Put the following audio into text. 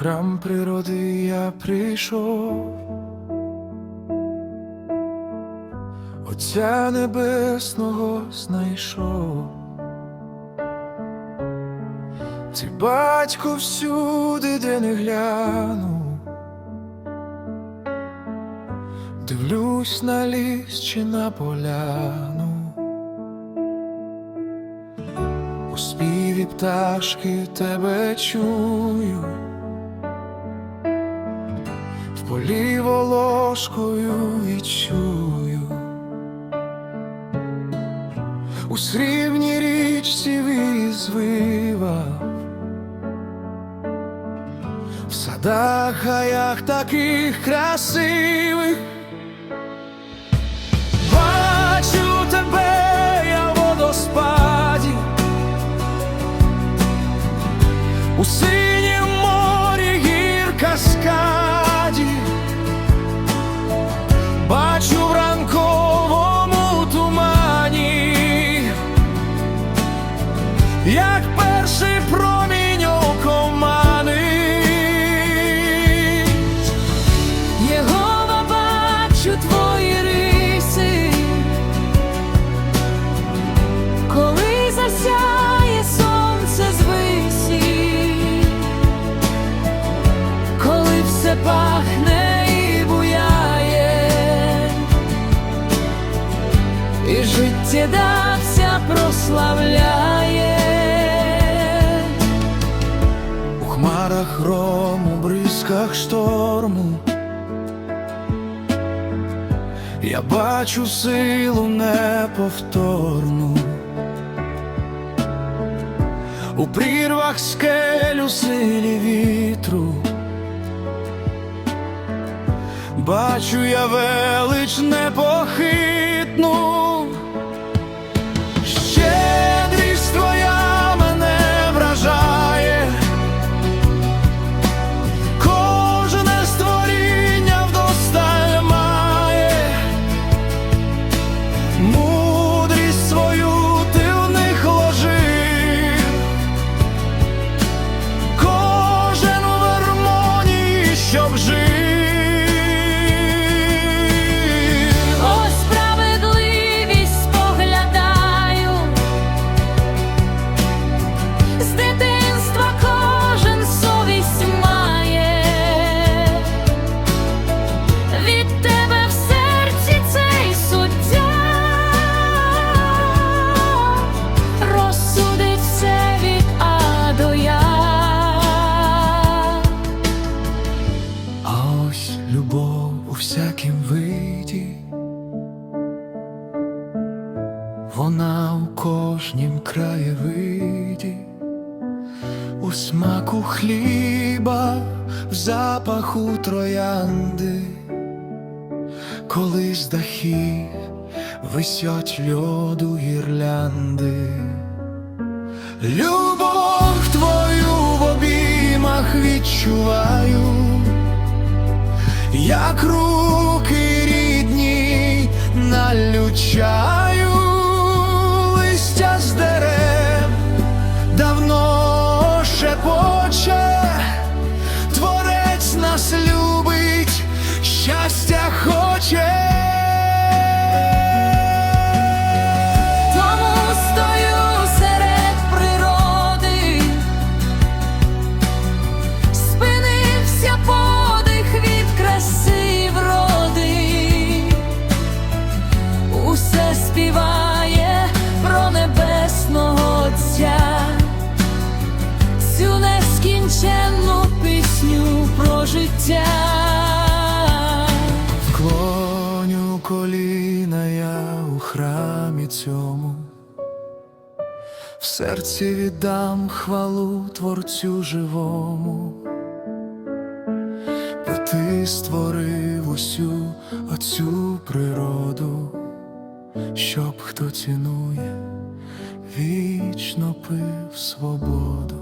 храм природи я прийшов, Отця Небесного знайшов. Ти батько всюди, де не гляну, дивлюсь на ліс чи на поляну. У співі пташки тебе чую, в ложкою волошкою відчую, у срібній річці візвива, в садах гаях таких красивих. Як перший промінь окомани. Єгова бачу твої риси, коли засяє сонце звисі, коли все пахне і буяє, і життєдавця прославляє. У хмарах грому, бризках шторму. Я бачу силу неповторну. У прірвах скелю силі вітру. Бачу я велич непохитну всякім виді, вона у кожнім краєвиді, у смаку хліба, в запаху троянди, коли з дахів висять льоду гірлянди. Любов твою в обіймах відчуваю як руки рідні налючаю листя життя, вклоню коліна я у храмі цьому, в серці віддам хвалу творцю живому, бо ти створив усю оцю природу, щоб хто цінує, вічно пив свободу.